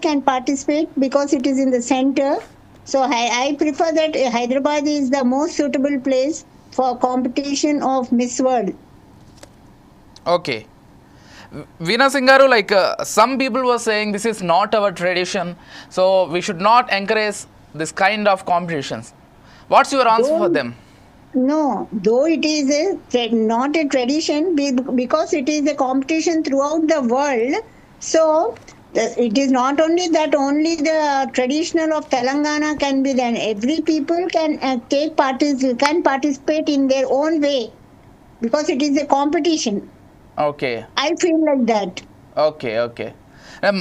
can participate because it is in the center. So I, I, prefer that Hyderabad is the most suitable place for competition of Miss World. Okay. Veena Singaru, like uh, some people were saying, this is not our tradition, so we should not encourage this kind of competitions. What's your answer for them? No, though it is a, not a tradition, because it is a competition throughout the world. So it is not only that only the traditional of Telangana can be then every people can take parties can participate in their own way because it is a competition okay I feel like that okay okay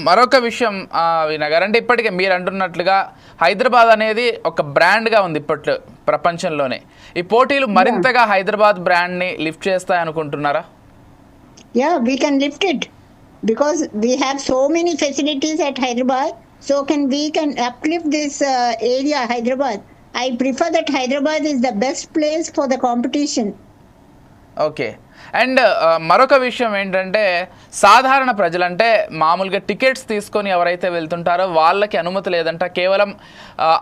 మరొక విషయం vinegar. అంటే ఇప్పటికే మీరు అంటున్నట్లుగా హైదరాబాద్ అనేది ఒక బ్రాండ్గా ఉంది ఇప్పట్లో ప్రపంచంలోనే. ఈ పోటీలు మరింతగా హైదరాబాద్ బ్రాండ్ని lift చేస్తాయనుకుంటున్నారా? Yeah we can lift it because we have so many facilities at Hyderabad. So can we can uplift this uh, area, Hyderabad. I prefer that Hyderabad is the best place for the competition. Okay and మరొక విషయం ఏంటంటే సాధారణ ప్రజలంటే మామూలుగా tickets తీసుకొని ఎవరైతే వెళ్తుంటారో వాళ్ళకి అనుమతి లేదంట కేవలం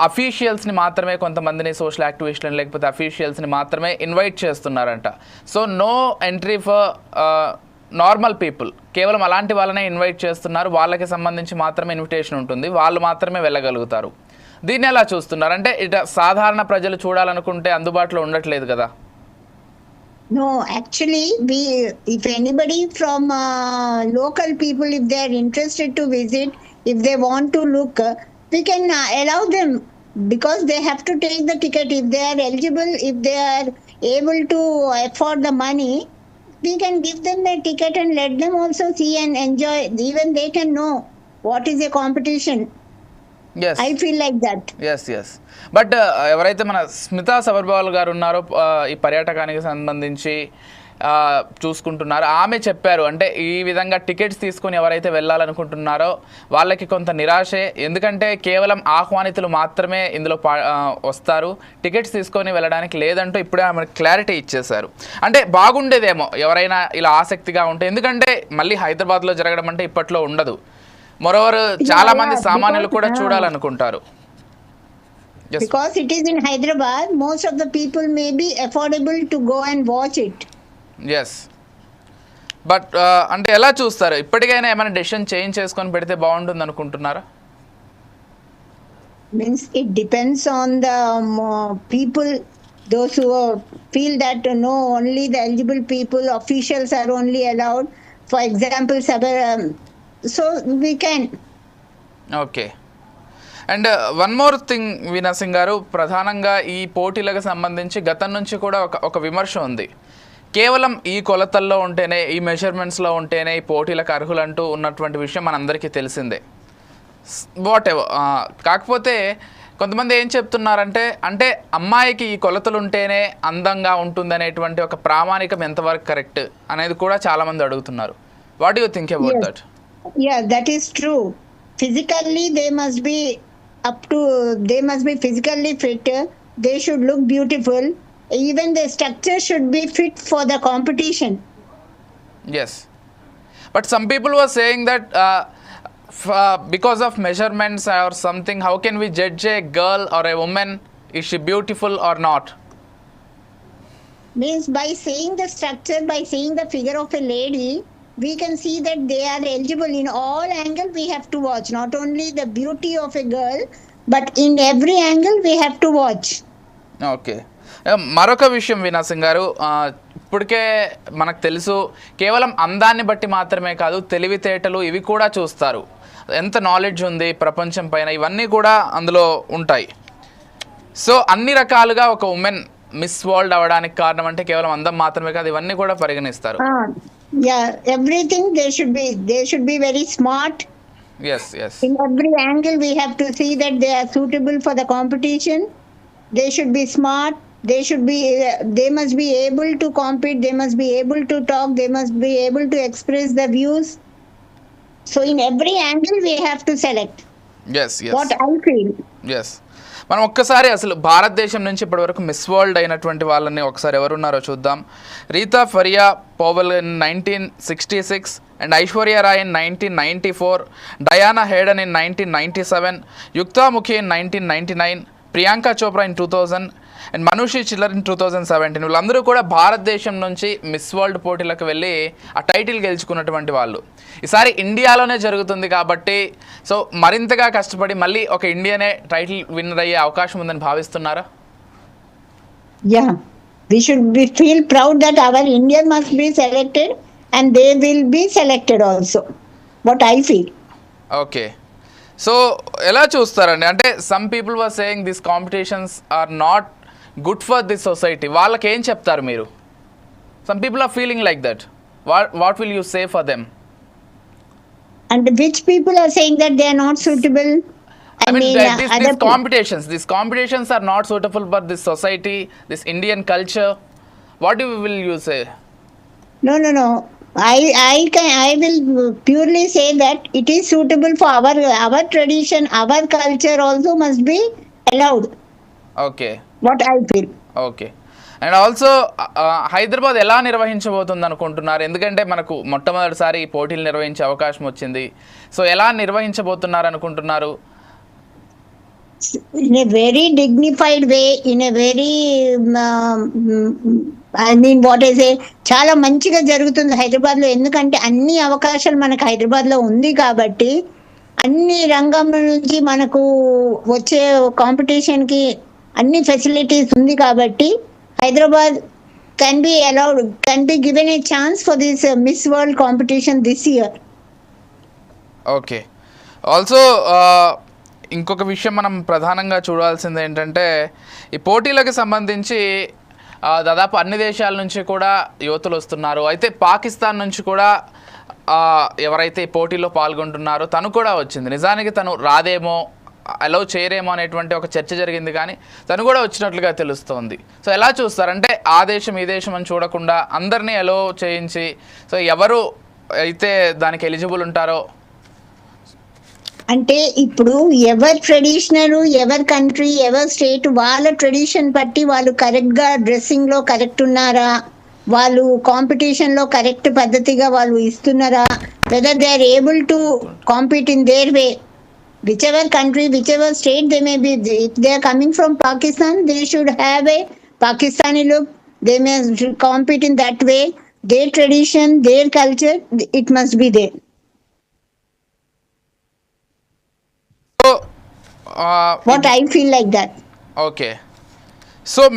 అఫీషియల్స్ని మాత్రమే కొంతమందిని సోషల్ యాక్టివిస్టులను లేకపోతే అఫీషియల్స్ని మాత్రమే ఇన్వైట్ చేస్తున్నారంట so no entry for normal people కేవలం అలాంటి వాళ్ళనే ఇన్వైట్ చేస్తున్నారు వాళ్ళకి సంబంధించి మాత్రమే ఇన్విటేషన్ ఉంటుంది వాళ్ళు మాత్రమే వెళ్ళగలుగుతారు దీన్ని ఎలా చూస్తున్నారు అంటే ఇట సాధారణ ప్రజలు చూడాలనుకుంటే అందుబాటులో ఉండట్లేదు కదా No, actually, we if anybody from uh, local people, if they are interested to visit, if they want to look, uh, we can uh, allow them because they have to take the ticket. If they are eligible, if they are able to afford the money, we can give them the ticket and let them also see and enjoy. Even they can know what is a competition. Yes I feel like that. Yes yes but ఎవరైతే మన స్మితా సబర్బాల్ గారు ఉన్నారో uh, ఈ పర్యాటకానికి సంబంధించి uh, చూసుకుంటున్నారో ఆమె చెప్పారు అంటే ఈ విధంగా టికెట్స్ తీసుకొని ఎవరైతే వెళ్ళాలనుకుంటున్నారో వాళ్ళకి కొంత నిరాశే ఎందుకంటే కేవలం ఆహ్వానితులు మాత్రమే ఇందులో uh, వస్తారు టికెట్స్ తీసుకొని వెళ్ళడానికి లేదంటూ ఇప్పుడే ఆమె క్లారిటీ ఇచ్చేశారు అంటే బాగుండేదేమో ఎవరైనా ఇలా ఆసక్తిగా ఉంటే ఎందుకంటే మళ్ళీ హైదరాబాద్లో జరగడం అంటే ఇప్పట్లో ఉండదు మరోవర్ చాలా మంది సామాన్యులు కూడా yeah. చూడాలనుకుంటారు Yes. Because it is in Hyderabad, most of the people may be affordable to go and watch it. Yes but అంటే ఎలా చూస్తారు ఇప్పటికైనా ఏమైనా డెసిషన్ చేంజ్ చేసుకొని పెడితే బాగుంటుంది అనుకుంటున్నారా means it depends on the um, uh, people those who uh, feel that uh, no only the eligible people officials are only allowed for example um, so we can okay and one more thing Veena Singh garu ప్రధానంగా ఈ పోటీలకు సంబంధించి గతం నుంచి కూడా ఒక ఒక విమర్శ ఉంది కేవలం ఈ కొలతల్లో ఉంటేనే ఈ మెజర్మెంట్స్లో ఉంటేనే ఈ పోటీలకు అర్హులంటూ ఉన్నటువంటి విషయం మనందరికీ తెలిసిందే. వాట్ ఎవర్ కాకపోతే కొంతమంది ఏం చెప్తున్నారంటే అంటే అమ్మాయికి ఈ కొలతలు ఉంటేనే అందంగా ఉంటుందనేటువంటి ఒక ప్రామాణికం ఎంతవరకు కరెక్ట్ అనేది కూడా చాలామంది అడుగుతున్నారు. What you think about. That yeah that is true. Physically they must be up to they must be physically fit. They should look beautiful. Even the structure should be fit for the competition Yes. But some people were saying that uh, f- uh, because of measurements or something, how can we judge a girl or a woman? Is she beautiful or not? means by seeing the structure by seeing the figure of a lady we can see that they are eligible in all angle we have to watch not only the beauty of a girl but in every angle we have to watch okay మరొక విషయం వినాసింగ్ గారు ఇప్పటికే మనకు తెలుసు కేవలం అందాన్ని బట్టి మాత్రమే కాదు తెలివితేటలు ఇవి కూడా చూస్తారు. ఎంత నాలెడ్జ్ ఉంది ప్రపంచం పైన ఇవన్నీ కూడా అందులో ఉంటాయి. సో అన్ని రకాలుగా ఒక ఉమెన్ మిస్ వరల్డ్ అవ్వడానికి కారణం అంటే కేవలం అందం మాత్రమే కాదు ఇవన్నీ కూడా పరిగణిస్తారు. everything they should be they should be very smart. Yes yes in every angle we have to see that they are suitable for the competition. They should be smart. They should be uh, they must be able to compete they must be able to talk they must be able to express the views. So in every angle we have to select. Yes yes what i feel. Yes మనం ఒక్కసారి అసలు భారతదేశం నుంచి ఇప్పటివరకు miss world అయినటువంటి వాళ్ళని ఒకసారి ఎవరున్నారో చూద్దాం. Reita Faria Powell in nineteen sixty six and Aishwarya Rai in nineteen ninety four Diana Hayden in nineteen ninety seven Yukta Mukhi in nineteen ninety nine Priyanka Chopra in two thousand and Manushi Chhillar in two thousand seventeen వీళ్ళందరూ కూడా భారతదేశం నుంచి miss world పోటీలకు వెళ్ళి ఆ title గెలుచుకున్నటువంటి వాళ్ళు. ఈసారి ఇండియాలోనే జరుగుతుంది కాబట్టి సో మరింతగా కష్టపడి మళ్ళీ ఒక ఇండియనే టైటిల్ విన్నర్ అయ్యే అవకాశం ఉందని భావిస్తున్నారా? Yeah, we should be, feel proud that our Indian must be selected and they will be selected also. What I feel. Okay so ఎలా చూస్తారండి? అంటే some people were saying this competitions are not good for this society వాళ్ళకి ఏం చెప్తారు మీరు some people are feeling like that what will you say for them And which people are saying that they are not suitable? I mean, uh, that these, other these competitions, these competitions are not suitable for this society, this Indian culture. What do will you say? No, no, no. I, I can, I will purely say that it is suitable for our, our tradition, our culture also must be allowed. Okay, What I feel. okay. And also Hyderabad ఎలా నిర్వహించబోతుంది అనుకుంటున్నారు ఎందుకంటే మనకు మొట్టమొదటిసారి పోటీలు నిర్వహించే అవకాశం వచ్చింది సో ఎలా నిర్వహించబోతున్నారు అనుకుంటున్నారు in a very dignified way, in a very, um, I mean, what I say, చాలా మంచిగా జరుగుతుంది హైదరాబాద్లో ఎందుకంటే అన్ని అవకాశాలు మనకు హైదరాబాద్లో ఉంది కాబట్టి అన్ని రంగం నుంచి మనకు వచ్చే కాంపిటీషన్కి అన్ని ఫెసిలిటీస్ ఉంది కాబట్టి Hyderabad can be allowed can be given a chance for this Miss World competition this year okay also ఇంకొక విషయం మనం ప్రధానంగా చూడాల్సింది ఏంటంటే ఈ పోటీలకు సంబంధించి దాదాపు అన్ని దేశాల నుంచి కూడా యువతులు వస్తున్నారు. అయితే పాకిస్తాన్ నుంచి కూడా ఎవరైతే ఈ పోటీలో పాల్గొంటున్నారో తను కూడా వచ్చింది. నిజానికి తను రాదేమో అలౌ చేయరేమో అనేటువంటి ఒక చర్చ జరిగింది కానీ తను కూడా వచ్చినట్లుగా తెలుస్తోంది. సో ఎలా చూస్తారంటే ఆ దేశం ఈ దేశం అని చూడకుండా అందరినీ అలో చేయించి సో ఎవరు అయితే దానికి ఎలిజిబుల్ ఉంటారో? అంటే ఇప్పుడు ఎవరి ట్రెడిషనల్ ఎవరి కంట్రీ ఎవరి స్టేట్ వాళ్ళ ట్రెడిషన్ బట్టి వాళ్ళు కరెక్ట్గా డ్రెస్సింగ్లో కరెక్ట్ ఉన్నారా? వాళ్ళు కాంపిటీషన్లో కరెక్ట్ పద్ధతిగా వాళ్ళు ఇస్తున్నారా? Whether they are able to compete in their way whichever country, whichever state they may be, if they are coming from Pakistan, they should have a Pakistani look. They may compete in that way. Their tradition, their culture, it must be there. So, uh, what I feel like that. Okay. So.